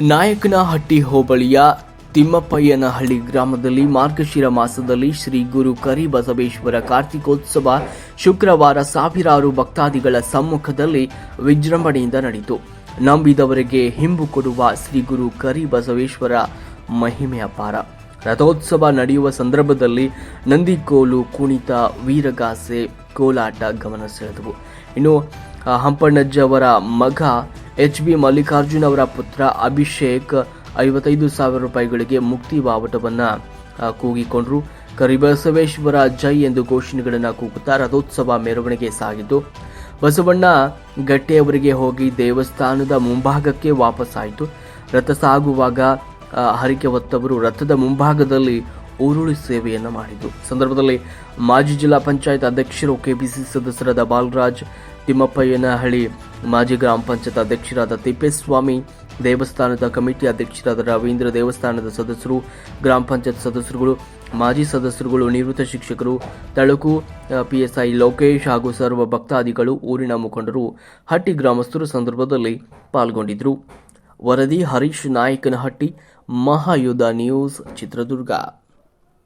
ನಾಯಕನಹಟ್ಟಿ ಹೋಬಳಿಯ ತಿಮ್ಮಪ್ಪಯ್ಯನಹಳ್ಳಿ ಗ್ರಾಮದಲ್ಲಿ ಮಾರ್ಗಶಿರ ಮಾಸದಲ್ಲಿ ಶ್ರೀ ಗುರು ಕರಿಬಸವೇಶ್ವರ ಕಾರ್ತಿಕೋತ್ಸವ ಶುಕ್ರವಾರ ಸಾವಿರಾರು ಭಕ್ತಾದಿಗಳ ಸಮ್ಮುಖದಲ್ಲಿ ವಿಜೃಂಭಣೆಯಿಂದ ನಡೆಯಿತು. ನಂಬಿದವರಿಗೆ ಹಿಂಬು ಕೊಡುವ ಶ್ರೀ ಗುರು ಕರಿಬಸವೇಶ್ವರ ಮಹಿಮೆ ಅಪಾರ ರಥೋತ್ಸವ ನಡೆಯುವ ಸಂದರ್ಭದಲ್ಲಿ ನಂದಿಕೋಲು, ಕುಣಿತ, ವೀರಗಾಸೆ, ಕೋಲಾಟ ಗಮನ ಸೆಳೆದವು. ಇನ್ನು ಹಂಪಣ್ಣಜ್ಜವರ ಮಗ ಎಚ್ ಬಿ ಮಲ್ಲಿಕಾರ್ಜುನ್ ಅವರ ಪುತ್ರ ಅಭಿಷೇಕ್ ಐವತ್ತೈದು ಸಾವಿರ ರೂಪಾಯಿಗಳಿಗೆ ಮುಕ್ತಿ ಬಾವಟವನ್ನ ಕೂಗಿಕೊಂಡರು. ಕರಿಬಸವೇಶ್ವರ ಜೈ ಎಂದು ಘೋಷಣೆಗಳನ್ನು ಕೂಗುತ್ತಾ ರಥೋತ್ಸವ ಮೆರವಣಿಗೆ ಸಾಗಿದ್ದು, ಬಸವಣ್ಣ ಗಟ್ಟೆಯವರಿಗೆ ಹೋಗಿ ದೇವಸ್ಥಾನದ ಮುಂಭಾಗಕ್ಕೆ ವಾಪಸ್ಸಾಯಿತು. ರಥ ಸಾಗುವಾಗ ಹರಿಕೆ ಹೊತ್ತವರು ರಥದ ಮುಂಭಾಗದಲ್ಲಿ ಉರುಳಿ ಸೇವೆಯನ್ನು ಮಾಡಿದ್ದು. ಸಂದರ್ಭದಲ್ಲಿ ಮಾಜಿ ಜಿಲ್ಲಾ ಪಂಚಾಯತ್ ಅಧ್ಯಕ್ಷರು ಕೆಪಿಸಿ ಸದಸ್ಯರಾದ ಬಾಲರಾಜ್ ತಿಮ್ಮಪ್ಪಯ್ಯನಹಳ್ಳಿ, ಮಾಜಿ ಗ್ರಾಮ ಪಂಚಾಯತ್ ಅಧ್ಯಕ್ಷರಾದ ತಿಪ್ಪೇಸ್ವಾಮಿ, ದೇವಸ್ಥಾನದ ಕಮಿಟಿ ಅಧ್ಯಕ್ಷರಾದ ರವೀಂದ್ರ ದೇವಸ್ಥಾನದ ಸದಸ್ಯರು, ಗ್ರಾಮ ಪಂಚಾಯತ್ ಸದಸ್ಯರುಗಳು, ಮಾಜಿ ಸದಸ್ಯರುಗಳು, ನಿವೃತ್ತ ಶಿಕ್ಷಕರು ತಳುಕು ಪಿಎಸ್ಐ ಲೋಕೇಶ್ ಹಾಗೂ ಸರ್ವ ಭಕ್ತಾದಿಗಳು ಊರಿನ ಮುಖಂಡರು, ಹಟ್ಟಿ ಗ್ರಾಮಸ್ಥರು ಸಂದರ್ಭದಲ್ಲಿ ಪಾಲ್ಗೊಂಡಿದ್ದರು. ವರದಿ Harish Nayakanahatti, Mahayudha news, Chitradurga.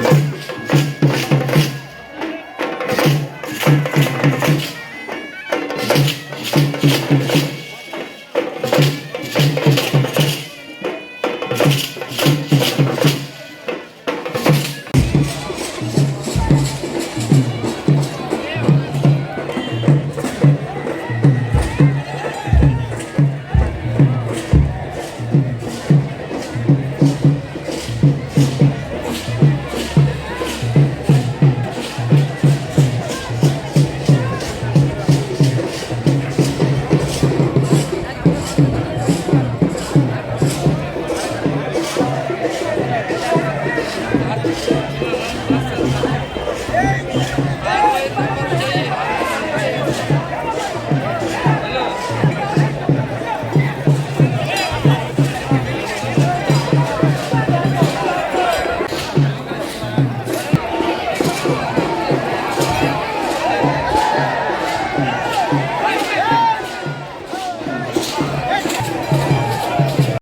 Thank you. Música